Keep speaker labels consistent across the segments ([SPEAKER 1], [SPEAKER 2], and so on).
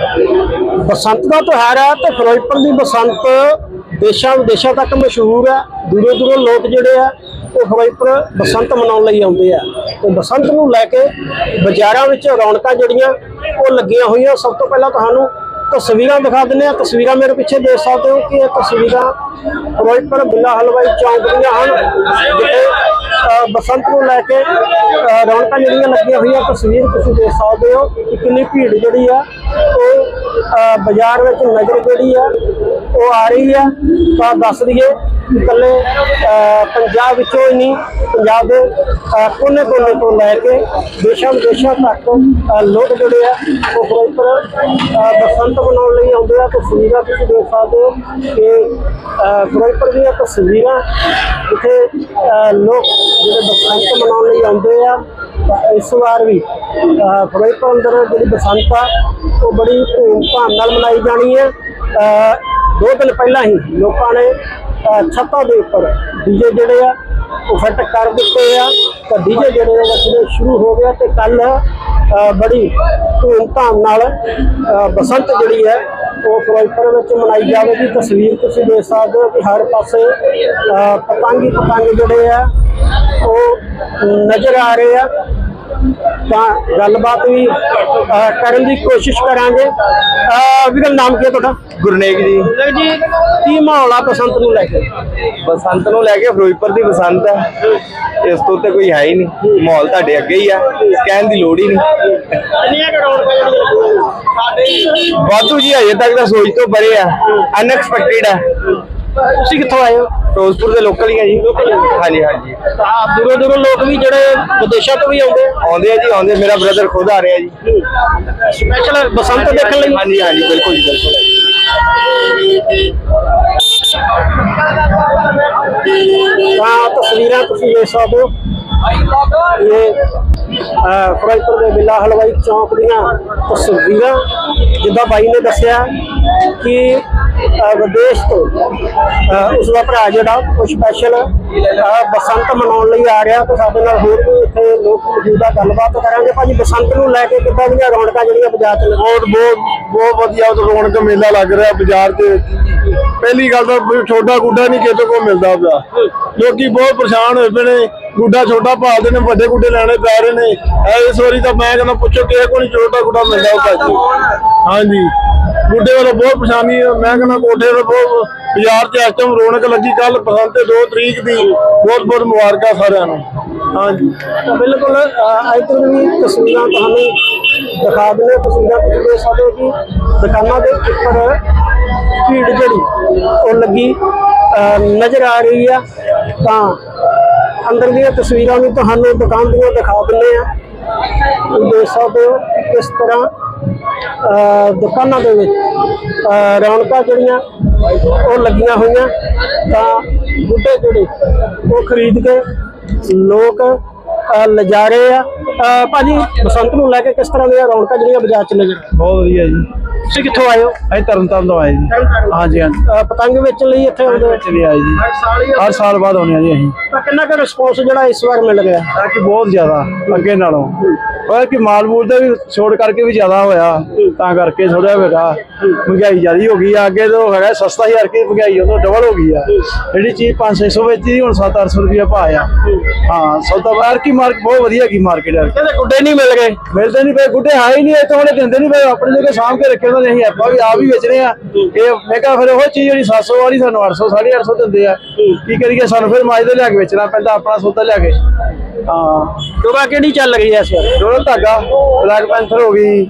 [SPEAKER 1] ਬਸੰਤ ਦਾ ਤਿਉਹਾਰ ਹੈ ਤੇ ਫਿਰੋਜ਼ਪੁਰ ਦੀ ਬਸੰਤ ਦੇਸ਼ਾਂ ਵਿਦੇਸ਼ਾਂ ਤੱਕ ਮਸ਼ਹੂਰ ਹੈ। ਦੂਰੋਂ ਦੂਰੋਂ ਲੋਕ ਜਿਹੜੇ ਆ, ਉਹ ਫਿਰੋਜ਼ਪੁਰ ਬਸੰਤ ਮਨਾਉਣ ਲਈ ਆਉਂਦੇ ਆ। ਤੇ ਬਸੰਤ ਨੂੰ ਲੈ ਕੇ ਬਾਜ਼ਾਰਾਂ ਵਿੱਚ ਰੌਣਕਾਂ ਜਿਹੜੀਆਂ, ਉਹ ਲੱਗੀਆਂ ਹੋਈਆਂ। ਸਭ ਤੋਂ ਪਹਿਲਾਂ ਤੁਹਾਨੂੰ ਤਸਵੀਰਾਂ ਦਿਖਾ ਦਿੰਦੇ ਆ ਤਸਵੀਰਾਂ ਮੇਰੇ ਪਿੱਛੇ ਦੇਖ ਸਕਦੇ ਹੋ ਕਿ ਇਹ ਤਸਵੀਰਾਂ ਫਿਰੋਜ਼ਪੁਰ ਬਿੱਲਾ ਹਲਵਾਈ ਚੌਂਕ ਦੀਆਂ ਹਨ, ਜਿੱਥੇ ਬਸੰਤ ਨੂੰ ਲੈ ਕੇ ਰੌਣਕਾਂ ਜਿਹੜੀਆਂ ਲੱਗੀਆਂ ਹੋਈਆਂ। ਤਸਵੀਰ ਤੁਸੀਂ ਦੇਖ ਸਕਦੇ ਹੋ ਕਿ ਕਿੰਨੀ ਭੀੜ ਜਿਹੜੀ ਆ ਉਹ ਬਾਜ਼ਾਰ ਵਿੱਚ ਨਜ਼ਰ ਜਿਹੜੀ ਆ ਉਹ ਆ ਰਹੀ ਆ ਤਾਂ ਦੱਸ ਦਈਏ ਇਕੱਲੇ ਪੰਜਾਬ ਵਿੱਚੋਂ ਹੀ ਨਹੀਂ, ਪੰਜਾਬ ਦੇ ਕੋਨੇ ਕੋਨੇ ਤੋਂ ਲੈ ਕੇ ਦੇਸ਼ਾਂ ਵਿਦੇਸ਼ਾਂ ਤੱਕ ਲੋਕ ਜਿਹੜੇ ਆ, ਉਹ ਫਿਰੋਜ਼ਪੁਰ ਬਸੰਤ ਮਨਾਉਣ ਲਈ ਆਉਂਦੇ ਆ। ਤਸਵੀਰਾਂ ਤੁਸੀਂ ਦੇਖ ਸਕਦੇ ਹੋ ਕਿ ਫਿਰੋਜ਼ਪੁਰ ਦੀਆਂ ਤਸਵੀਰਾਂ, ਜਿੱਥੇ ਲੋਕ ਜਿਹੜੇ ਬਸੰਤ ਮਨਾਉਣ ਲਈ ਆਉਂਦੇ ਆ, ਇਸ ਵਾਰ ਵੀ ਫਿਰੋਜ਼ਪੁਰ ਅੰਦਰ ਜਿਹੜੀ ਬਸੰਤ ਆ, ਉਹ ਬੜੀ ਧੂਮ-ਧਾਮ ਨਾਲ ਮਨਾਈ ਜਾਣੀ ਹੈ ਦੋ ਦਿਨ ਪਹਿਲਾਂ ਹੀ ਲੋਕਾਂ ਨੇ ਛੱਤਾਂ ਦੇ ਉੱਪਰ ਡੀਜੇ ਜਿਹੜੇ ਆ, ਉਹ ਫਿੱਟ ਕਰ ਦਿੱਤੇ ਆ। ਤਾਂ ਡੀਜੇ ਜਿਹੜੇ ਆ ਵਸਣੇ ਸ਼ੁਰੂ ਹੋ ਗਿਆ ਤੇ ਕੱਲ ਬੜੀ ਧੂਮ-ਧਾਮ ਨਾਲ ਬਸੰਤ ਜਿਹੜੀ ਹੈ, ਉਹ ਫਿਰੋਜ਼ਪੁਰ ਵਿੱਚ ਮਨਾਈ ਜਾਵੇਗੀ। ਤਸਵੀਰ ਤੁਸੀਂ ਦੇਖ ਸਕਦੇ ਹੋ ਕਿ ਹਰ ਪਾਸੇ ਪਤੰਗੀ ਪਤੰਗ ਪਤੰਗ ਜਿਹੜੇ ਆ, ਉਹ ਨਜ਼ਰ ਆ ਰਹੇ ਆ। ਤਾਂ ਗੱਲਬਾਤ ਵੀ ਕਰਨ ਦੀ ਕੋਸ਼ਿਸ਼ ਕਰਾਂਗੇ। ਅ, ਵੀਰ ਨਾਮ ਕੀ ਹੈ ਤੁਹਾਡਾ?
[SPEAKER 2] ਗੁਰਨੇਕ ਜੀ।
[SPEAKER 1] ਵੀਰ ਜੀ ਕੀ ਮਾਹੌਲ ਆ ਬਸੰਤ ਨੂੰ ਲੈ ਕੇ?
[SPEAKER 2] ਬਸੰਤ ਨੂੰ ਲੈ ਕੇ ਫਿਰੋਜ਼ਪੁਰ ਦੀ ਬਸੰਤ ਹੈ ਇਸ ਤੋਂ ਤੇ ਕੋਈ ਹੈ ਹੀ ਨਹੀਂ। ਮਾਹੌਲ ਤੁਹਾਡੇ ਅੱਗੇ ਹੀ ਆ। ਕਹਿਣ ਦੀ ਲੋੜ ਹੀ ਨਹੀਂ।
[SPEAKER 1] ਕਿੰਨੀਆਂ ਕਰੋੜ
[SPEAKER 2] ਵਾਧੂ ਜੀ ਅਜੇ ਤੱਕ ਤਾਂ ਸੋਚ ਤੋਂ ਪਰੇ ਆ। ਅਨਐਕਸਪੈਕਟਿਡ ਆ।
[SPEAKER 1] ਤੁਸੀਂ ਕਿੱਥੋਂ ਆਏ ਹੋ?
[SPEAKER 2] ਫਿਰੋਜ਼ਪੁਰ ਦੇ ਲੋਕਲ ਹੀ ਆ ਜੀ। ਹਾਂਜੀ ਹਾਂਜੀ।
[SPEAKER 1] ਤਾਂ ਦੂਰੋਂ ਦੂਰੋਂ ਲੋਕ ਵੀ ਜਿਹੜੇ ਵਿਦੇਸ਼ਾਂ ਤੋਂ ਵੀ ਆਉਂਦੇ ਆ?
[SPEAKER 2] ਆਉਂਦੇ ਆ ਜੀ ਆਉਂਦੇ ਮੇਰਾ ਬ੍ਰਦਰ ਖੁਦ ਆ ਰਿਹਾ ਜੀ।
[SPEAKER 1] ਸਪੈਸ਼ਲ ਬਸੰਤ ਦੇਖਣ ਲਈ?
[SPEAKER 2] ਹਾਂਜੀ ਹਾਂਜੀ ਬਿਲਕੁਲ ਜੀ ਬਿਲਕੁਲ।
[SPEAKER 1] ਤਾਂ ਤਸਵੀਰਾਂ ਤੁਸੀਂ ਦੇਖ ਸਕਦੇ ਹੋ। ਇਹ ਫਿਰੋਜ਼ਪੁਰ ਦੇ ਬਿੱਲਾ ਹਲਵਾਈ ਚੌਂਕ ਦੀਆਂ ਤਸਵੀਰਾਂ। ਜਿੱਦਾਂ ਬਾਈ ਨੇ ਦੱਸਿਆ ਕਿ ਵਿਦੇਸ਼ ਤੋਂ। ਉਸ ਦਾ ਭਰਾ ਜਿਹੜਾ ਉਹ ਸਪੈਸ਼ਲ ਬਸੰਤ ਮਨਾਉਣ ਲਈ ਆ ਰਿਹਾ ਤੇ ਸਾਡੇ ਨਾਲ ਹੋਰ ਵੀ ਇੱਥੇ ਲੋਕ ਮੌਜੂਦ ਆ ਗੱਲਬਾਤ ਕਰਾਂਗੇ। ਭਾਜੀ ਬਸੰਤ ਨੂੰ ਲੈ ਕੇ ਕਿੱਦਾਂ ਦੀਆਂ ਰੌਣਕਾਂ ਜਿਹੜੀਆਂ ਬਾਜ਼ਾਰ 'ਚ
[SPEAKER 3] ਬਹੁਤ ਬਹੁਤ ਬਹੁਤ ਵਧੀਆ ਉਦੋਂ ਰੌਣਕ ਮੇਲਾ ਲੱਗ ਰਿਹਾ ਬਾਜ਼ਾਰ ਵਿੱਚ। ਪਹਿਲੀ ਗੱਲ ਤਾਂ ਕੋਈ ਛੋਟਾ ਗੁੱਡਾ ਨਹੀਂ ਕਿਤੇ ਕੋ ਮਿਲਦਾ ਪਿਆ। ਲੋਕੀ ਬਹੁਤ ਪਰੇਸ਼ਾਨ ਹੋਏ ਪਏ ਨੇ। ਗੁੱਡਾ ਛੋਟਾ ਭਾਲਦੇ ਨੇ ਵੱਡੇ ਗੁੱਡੇ ਲੈਣੇ ਪੈ ਰਹੇ ਨੇ। ਐ ਇਸ ਵਾਰੀ ਤਾਂ ਮੈਂ ਕਹਿੰਦਾ ਪੁੱਛੋ ਕਿਸੇ ਕੋਲ ਨਹੀਂ ਛੋਟਾ ਗੁੱਡਾ ਮਿਲਦਾ ਉਹ ਭਾਜੀ ਹਾਂਜੀ। ਬੁੱਢੇ ਵੱਲੋਂ ਬਹੁਤ ਪਰੇਸ਼ਾਨੀ ਹੈ ਮੈਂ ਕਹਿੰਦਾ ਕੋਠੇ ਤੇ ਬਹੁਤ ਬਾਜ਼ਾਰ 'ਚ ਇਸ ਟਾਈਮ ਰੌਣਕ ਲੱਗੀ। ਕੱਲ ਬਸੰਤ ਤੇ 2 ਤਰੀਕ ਦੀ ਬਹੁਤ ਬਹੁਤ ਮੁਬਾਰਕਾਂ ਸਾਰਿਆਂ ਨੂੰ। ਹਾਂਜੀ।
[SPEAKER 1] ਬਿਲਕੁਲ ਇੱਧਰ ਵੀ ਤਸਵੀਰਾਂ ਤੁਹਾਨੂੰ ਦਿਖਾ ਦਿੰਦੇ ਹਾਂ। ਤਸਵੀਰਾਂ ਤੁਸੀਂ ਦੇਖ ਸਕਦੇ ਹੋ ਕਿ ਦੁਕਾਨਾਂ ਦੇ ਉੱਪਰ ਭੀੜ ਜਿਹੜੀ, ਉਹ ਲੱਗੀ ਨਜ਼ਰ ਆ ਰਹੀ ਆ। ਤਾਂ ਅੰਦਰ ਦੀਆਂ ਤਸਵੀਰਾਂ ਵੀ ਤੁਹਾਨੂੰ ਦੁਕਾਨ ਦੀਆਂ ਦਿਖਾ ਦਿੰਦੇ ਆ ਦੇਖ ਸਕਦੇ ਹੋ ਕਿਸ ਤਰ੍ਹਾਂ ਦੁਕਾਨਾਂ ਦੇ ਵਿੱਚ। ਰੌਣਕਾਂ ਜਿਹੜੀਆਂ ਉਹ ਲੱਗੀਆਂ ਹੋਈਆਂ। ਤਾਂ ਬੁੱਢੇ ਜਿਹੜੇ ਉਹ ਖਰੀਦ ਕੇ ਲੋਕ ਲਿਜਾ ਰਹੇ ਆ। ਭਾਜੀ ਬਸੰਤ ਨੂੰ ਲੈ ਕੇ ਕਿਸ ਤਰ੍ਹਾਂ ਦੀਆਂ ਰੌਣਕਾਂ ਜਿਹੜੀਆਂ ਬਾਜ਼ਾਰ 'ਚ ਨਜ਼ਰ
[SPEAKER 3] ਬਹੁਤ ਵਧੀਆ ਜੀ।
[SPEAKER 1] ਤੁਸੀਂ ਕਿੱਥੋਂ ਆਏ ਹੋ?
[SPEAKER 3] ਅਸੀਂ ਤਰਨਤਾਰਨ ਤੋਂ ਆਏ ਜੀ। ਹਾਂਜੀ ਹਾਂਜੀ।
[SPEAKER 1] ਪਤੰਗ ਵੇਚਣ ਲਈ ਇੱਥੇ ਆਉਂਦੇ ਹੋ?
[SPEAKER 3] ਚਲੇ ਆਏ ਜੀ। ਹਰ ਸਾਲ ਬਾਅਦ ਆਉਂਦੇ ਆ ਜੀ ਅਸੀਂ।
[SPEAKER 1] ਤਾਂ ਕਿੰਨਾ ਕੁ ਰਿਸਪੌਂਸ ਜਿਹੜਾ ਇਸ ਵਾਰ ਮਿਲ ਗਿਆ?
[SPEAKER 3] ਤਾਂ ਕਿ ਬਹੁਤ ਜ਼ਿਆਦਾ ਅੱਗੇ ਨਾਲੋਂ। ਉਹ ਕਿ ਮਾਲ ਮੂਲ ਦਾ ਵੀ ਛੋੜ ਕਰਕੇ ਵੀ ਜ਼ਿਆਦਾ ਹੋਇਆ ਤਾਂ ਕਰਕੇ ਥੋੜਾ ਹੈਗਾ। ਮਹਿੰਗਾਈ ਜ਼ਿਆਦੀ ਹੋ ਗਈ ਆ ਅੱਗੇ ਤੋਂ ਹੈਗਾ ਸਸਤਾ ਹੀ ਹਰਕੀ ਮਹਿੰਗਾਈ ਉਦੋਂ ਡਬਲ ਹੋ ਗਈ ਆ। ਜਿਹੜੀ ਚੀਜ਼ 500 ਵੇਚੀ ਦੀ ਹੁਣ 7-800 ਰੁਪਇਆ ਭਾਅ ਆ। ਹਾਂ ਸੌਦਾ ਬਾਹਰ ਕੀ ਮਾਰਕ ਬਹੁਤ ਵਧੀਆ ਕੀ ਮਾਰਕੀਟ ਹੈ
[SPEAKER 1] ਕਹਿੰਦੇ ਗੁੱਡੇ ਨਹੀਂ ਮਿਲ ਗਏ।
[SPEAKER 3] ਮਿਲਦੇ ਨਹੀਂ ਪਏ ਗੁੱਡੇ ਹੈ ਹੀ ਨਹੀਂ ਇੱਥੇ ਉਹਨੇ ਦਿੰਦੇ ਨਹੀਂ ਪਏ ਆਪਣੇ ਜਗ੍ਹਾ ਸਾਂਭ ਕੇ ਰੱਖੇ ਉਹਨਾਂ ਨੇ ਅਸੀਂ ਆਪਾਂ ਵੀ ਆਪ ਹੀ ਵੇਚ ਰਹੇ ਆ। ਇਹ ਮੈਂ ਕਿਹਾ ਫਿਰ ਉਹ ਚੀਜ਼ ਜਿਹੜੀ 700 ਵਾਲੀ ਸਾਨੂੰ 800 850 ਦਿੰਦੇ ਆ। ਕੀ ਕਰੀਏ ਸਾਨੂੰ ਫਿਰ ਮਾਜ ਦੇ ਲਿਆ ਕੇ ਵੇਚਣਾ ਪੈਂਦਾ ਆਪਣਾ ਸੌਦਾ ਲਿਆ ਕੇ। ਹਾਂ।
[SPEAKER 1] ਦੁਆ ਕਿਹੜੀ ਚੱਲ ਰਹੀ ਹੈ ਇਸ ਵਾਰ?
[SPEAKER 3] ਦੋਨੋਂ ਧਾਗਾ ਬਲੈਕ ਪੈਂਥਰ ਹੋ ਗਈ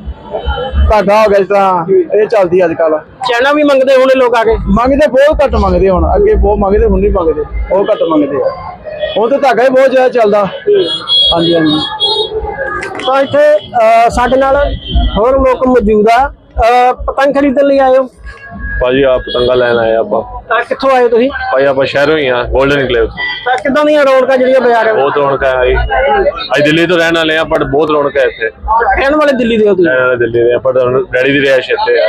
[SPEAKER 3] ਧਾਗਾ ਹੋ ਗਿਆ ਜਿਸ ਤਰ੍ਹਾਂ ਇਹ ਚੱਲਦੀ ਅੱਜ ਕੱਲ
[SPEAKER 1] ਚੈਨਾ ਵੀ ਮੰਗਦੇ ਹੋਣੇ ਲੋਕ ਆ ਕੇ?
[SPEAKER 3] ਮੰਗਦੇ ਬਹੁਤ ਘੱਟ ਮੰਗਦੇ ਹੁਣ ਅੱਗੇ ਬਹੁਤ ਮੰਗਦੇ ਹੁਣ ਨਹੀਂ ਮੰਗਦੇ ਬਹੁਤ ਘੱਟ ਮੰਗਦੇ ਆ। ਹੁਣ ਤੇ ਧਾਗਾ ਹੀ ਬਹੁਤ ਜ਼ਿਆਦਾ ਚੱਲਦਾ। ਹਾਂਜੀ ਹਾਂਜੀ।
[SPEAKER 1] ਤਾਂ ਇੱਥੇ ਸਾਡੇ ਨਾਲ ਹੋਰ ਲੋਕ ਮੌਜੂਦ ਆ। ਪਤੰਗ ਖਰੀਦਣ ਲਈ ਆਏ ਹੋ?
[SPEAKER 4] ਭਾਜੀ ਆ ਪਤੰਗਾ ਲੈਣ ਆਏ ਆਪਾਂ।
[SPEAKER 1] ਤਾਂ ਕਿੱਥੋਂ ਆਏ ਤੁਸੀਂ?
[SPEAKER 4] ਭਾਈ ਆਪਾਂ ਸ਼ਹਿਰੋਂ ਹੀ ਆ 골ਡਨ ਨਿਕਲੇ
[SPEAKER 1] ਤਾਂ ਕਿੱਦਾਂ ਦੀਆਂ ਰੌਣਕਾਂ ਜਿਹੜੀਆਂ ਬਾਜ਼ਾਰ
[SPEAKER 4] ਬਹੁਤ ਰੌਣਕ ਹੈ ਆਈ ਅੱਜ ਦਿੱਲੀ ਤੋਂ ਰਹਿਣ ਵਾਲੇ ਆ ਪਰ ਬਹੁਤ ਰੌਣਕ ਹੈ ਇੱਥੇ।
[SPEAKER 1] ਰਹਿਣ ਵਾਲੇ ਦਿੱਲੀ ਦੇ ਹੋ ਤੁਸੀਂ?
[SPEAKER 4] ਰਹਿਣ ਵਾਲੇ ਦਿੱਲੀ ਦੇ ਆ ਪਰ ਡੈਡੀ ਦੀ ਰਿਹਾਇਸ਼ ਇੱਥੇ ਆ।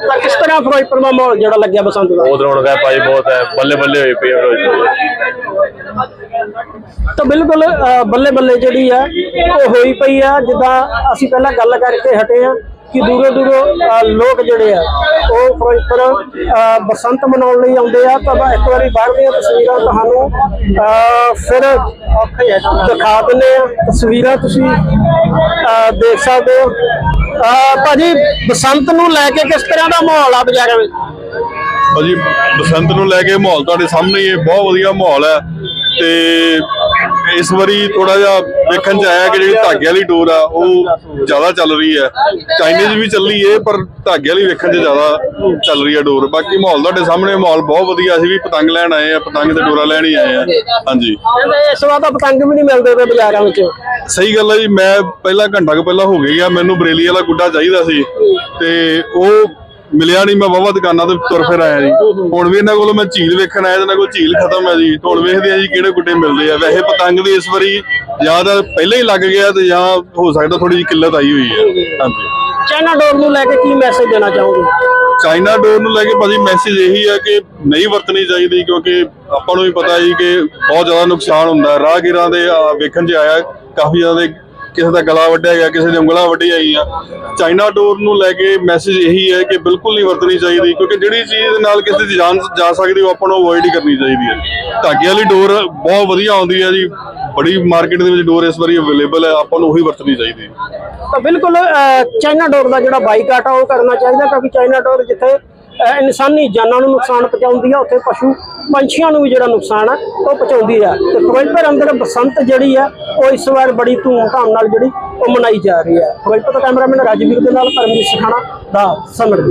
[SPEAKER 1] ਤਾਂ ਕਿਸ ਤਰ੍ਹਾਂ ਫਿਰੋਜ਼ਪੁਰ ਦਾ ਮਾਹੌਲ ਜਿਹੜਾ ਲੱਗਿਆ ਬਸੰਤ ਦਾ?
[SPEAKER 4] ਬਹੁਤ ਰੌਣਕ ਹੈ ਭਾਈ ਬਹੁਤ ਹੈ। ਬੱਲੇ ਬੱਲੇ ਹੋਈ ਪਈ ਫਿਰੋਜ਼ਪੁਰ
[SPEAKER 1] ਤਾਂ ਬਿਲਕੁਲ ਬੱਲੇ ਬੱਲੇ ਜਿਹੜੀ ਆ ਉਹ ਹੋਈ ਪਈ ਆ। ਜਿੱਦਾਂ ਅਸੀਂ ਪਹਿਲਾਂ ਗੱਲ ਕਰਕੇ ਹਟੇ ਆ ਕਿ ਦੂਰੋਂ ਦੂਰੋਂ ਲੋਕ ਜਿਹੜੇ ਆ ਉਹ ਫਿਰੋਜ਼ਪੁਰ ਬਸੰਤ ਮਨਾਉਣ ਲਈ ਆਉਂਦੇ ਆ। ਤਾਂ ਇੱਕ ਵਾਰੀ ਬਾਹਰ ਦੀਆਂ ਤਸਵੀਰਾਂ ਤੁਹਾਨੂੰ ਅਹ, ਫਿਰ ਦਿਖਾ ਦਿੰਦੇ ਆ। ਤਸਵੀਰਾਂ ਤੁਸੀਂ ਦੇਖ ਸਕਦੇ ਹੋ। ਅਹ, ਭਾਜੀ ਬਸੰਤ ਨੂੰ ਲੈ ਕੇ ਕਿਸ ਤਰ੍ਹਾਂ ਦਾ ਮਾਹੌਲ ਆ ਬਾਜ਼ਾਰਾਂ ਵਿੱਚ?
[SPEAKER 4] ਭਾਜੀ ਬਸੰਤ ਨੂੰ ਲੈ ਕੇ ਮਾਹੌਲ ਤੁਹਾਡੇ ਸਾਹਮਣੇ ਹੀ ਹੈ। ਬਹੁਤ ਵਧੀਆ ਮਾਹੌਲ ਹੈ। ਤੇ ਇਸ ਵਾਰੀ ਥੋੜਾ ਜਿਹਾ ਵੇਖਣ ਚ ਆਇਆ ਕਿ ਜਿਹੜੀ ਧਾਗੇ ਵਾਲੀ ਡੋਰ ਆ ਉਹ ਜ਼ਿਆਦਾ ਚੱਲ ਰਹੀ ਹੈ। ਚਾਈਨੀਜ਼ ਵੀ ਚੱਲੀ ਏ ਪਰ ਧਾਗੇ ਵਾਲੀ ਵੇਖਣ ਚ ਜ਼ਿਆਦਾ ਚੱਲ ਰਹੀ ਹੈ ਡੋਰ। ਬਾਕੀ ਮਾਹੌਲ ਤੁਹਾਡੇ ਸਾਹਮਣੇ ਮਾਹੌਲ ਬਹੁਤ ਵਧੀਆ। ਅਸੀਂ ਵੀ ਪਤੰਗ ਲੈਣ ਆਏ ਆ ਪਤੰਗ ਤੇ ਡੋਰਾ ਲੈਣ ਹੀ ਆਏ ਆ ਹਾਂਜੀ।
[SPEAKER 1] ਇਸ ਵਾਰ ਤਾਂ ਪਤੰਗ ਵੀ ਨਹੀਂ ਮਿਲਦੇ ਪਏ ਬਾਜ਼ਾਰਾਂ ਵਿੱਚ।
[SPEAKER 4] ਸਹੀ ਗੱਲ ਹੈ ਜੀ ਮੈਂ ਪਹਿਲਾਂ ਘੰਟਾ ਕੁ ਪਹਿਲਾਂ ਹੋ ਗਿਆ ਮੈਨੂੰ ਬਰੇਲੀ ਵਾਲਾ ਗੁੱਡਾ ਚਾਹੀਦਾ ਸੀ। ਤੇ ਉਹ ਮਿਲਿਆ ਨਹੀਂ ਮੈਂ ਵਾਵਾ ਦੁਕਾਨਾਂ ਤੇ ਤੁਰ ਫਿਰ ਆਇਆ ਜੀ। ਹੁਣ ਵੀ ਇਹਨਾਂ ਕੋਲੋਂ ਮੈਂ ਝੀਲ ਵੇਖਣ ਆਇਆ ਇਹਨਾਂ ਕੋਲ ਝੀਲ ਖਤਮ ਹੈ ਜੀ। ਹੁਣ ਵੇਖਦੇ ਆ ਜੀ ਕਿਹੜੇ ਗੁੱਡੇ ਮਿਲਦੇ ਆ। ਵੈਸੇ ਪਤੰਗ ਵੀ ਇਸ ਵਾਰੀ ਜਾਂ ਤਾਂ ਪਹਿਲਾਂ ਹੀ ਲੱਗ ਗਿਆ ਤੇ ਜਾਂ ਹੋ ਸਕਦਾ ਥੋੜੀ ਜਿਹੀ ਕਿੱਲਤ ਆਈ ਹੋਈ ਹੈ। ਹਾਂਜੀ।
[SPEAKER 1] ਚਾਈਨਾ ਡੋਰ ਨੂੰ ਲੈ ਕੇ ਕੀ ਮੈਸੇਜ ਦੇਣਾ ਚਾਹੋਗੇ?
[SPEAKER 4] ਚਾਈਨਾ ਡੋਰ ਨੂੰ ਲੈ ਕੇ ਭਾਜੀ ਮੈਸੇਜ ਇਹੀ ਹੈ ਕਿ ਨਹੀਂ ਵਰਤਣੀ ਚਾਹੀਦੀ ਕਿਉਂਕਿ ਆਪਾਂ ਨੂੰ ਵੀ ਪਤਾ ਹੈ ਕਿ ਬਹੁਤ ਜ਼ਿਆਦਾ ਨੁਕਸਾਨ ਹੁੰਦਾ ਹੈ। ਰਾਹਗੀਰਾਂ ਦੇ ਵੇਖਣ 'ਚ ਆਇਆ ਕਾਫੀ ਜ਼ਿਆਦਾ ਕਿਸੇ ਦਾ ਗਲਾ ਵੱਢਿਆ ਗਿਆ, ਕਿਸੇ ਦੀਆਂ ਉਂਗਲਾਂ ਵੱਢੀਆਂ ਗਈਆਂ। ਚਾਈਨਾ ਡੋਰ ਨੂੰ ਲੈ ਕੇ ਮੈਸੇਜ ਇਹੀ ਹੈ ਕਿ ਬਿਲਕੁਲ ਨਹੀਂ ਵਰਤਣੀ ਚਾਹੀਦੀ, ਕਿਉਂਕਿ ਜਿਹੜੀ ਚੀਜ਼ ਨਾਲ ਕਿਸੇ ਦੀ ਜਾਨ ਜਾ ਸਕਦੀ, ਉਹ ਆਪਾਂ ਨੂੰ ਅਵੋਇਡ ਹੀ ਕਰਨੀ ਚਾਹੀਦੀ ਹੈ। ਧਾਗੇ ਵਾਲੀ ਡੋਰ ਬਹੁਤ ਵਧੀਆ ਆਉਂਦੀ ਹੈ ਜੀ, ਬੜੀ ਮਾਰਕੀਟ ਦੇ ਵਿੱਚ ਡੋਰ ਇਸ ਵਾਰੀ ਅਵੇਲੇਬਲ ਹੈ, ਆਪਾਂ ਨੂੰ ਉਹੀ ਵਰਤਣੀ ਚਾਹੀਦੀ ਹੈ।
[SPEAKER 1] ਤਾਂ ਬਿਲਕੁਲ ਚਾਈਨਾ ਡੋਰ ਦਾ ਜਿਹੜਾ ਬਾਈਕਾਟ ਆ, ਉਹ ਕਰਨਾ ਚਾਹੀਦਾ, ਕਿਉਂਕਿ ਚਾਈਨਾ ਡੋਰ ਜਿੱਥੇ ਇਨਸਾਨੀ ਜਾਨਾਂ ਨੂੰ ਨੁਕਸਾਨ ਪਹੁੰਚਾਉਂਦੀ ਆ, ਉੱਥੇ ਪਸ਼ੂ ਪੰਛੀਆਂ ਨੂੰ ਵੀ ਜਿਹੜਾ ਨੁਕਸਾਨ ਆ, ਉਹ ਪਹੁੰਚਾਉਂਦੀ ਆ। ਤੇ ਫਿਰੋਜ਼ਪੁਰ ਅੰਦਰ ਬਸੰਤ ਜਿਹੜੀ ਆ, ਉਹ ਇਸ ਵਾਰ ਬੜੀ ਧੂਮ-ਧਾਮ ਨਾਲ ਜਿਹੜੀ ਉਹ ਮਨਾਈ ਜਾ ਰਹੀ ਹੈ ਫਿਰੋਜ਼ਪੁਰ ਦਾ ਕੈਮਰਾਮੈਨ ਰਾਜਵੀਰ ਦੇ ਨਾਲ, ਪਰਮਜੀਤ ਸਖਾਣਾ ਦਾ ਸਮਰ